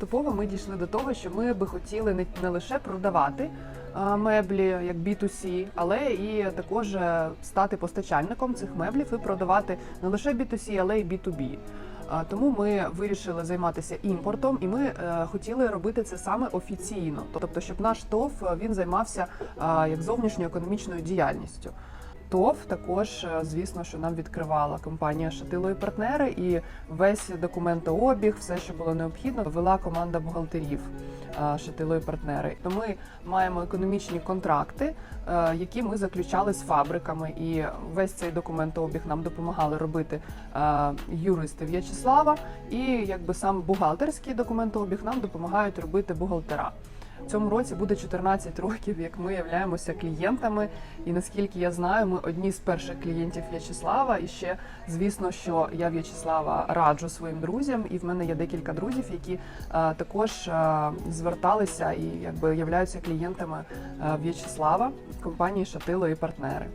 Поступово ми дійшли до того, що ми би хотіли не, лише продавати меблі як B2C, але і також е, стати постачальником цих меблів і продавати не лише B2C, але й B2B. А, Тому ми вирішили займатися імпортом, і ми е, хотіли робити це саме офіційно, тобто, щоб наш ТОВ е, він займався як зовнішньою економічною діяльністю. ТОВ також, е, звісно, що нам відкривала компанія Шатило і партнери, і весь документообіг, все, що було необхідно, вела команда бухгалтерів е, Шатило і партнери. То ми маємо економічні контракти, е, які ми заключали з фабриками, і весь цей документообіг нам допомагали робити юристи В'ячеслава, і якби сам бухгалтерський документообіг нам допомагають робити бухгалтера. В цьому році буде 14 років, як ми являємося клієнтами. І наскільки я знаю, ми одні з перших клієнтів В'ячеслава. І ще звісно, що я В'ячеслава раджу своїм друзям, і в мене є декілька друзів, які е, також е, зверталися і якби являються клієнтами е, В'ячеслава компанії Шатило і партнери.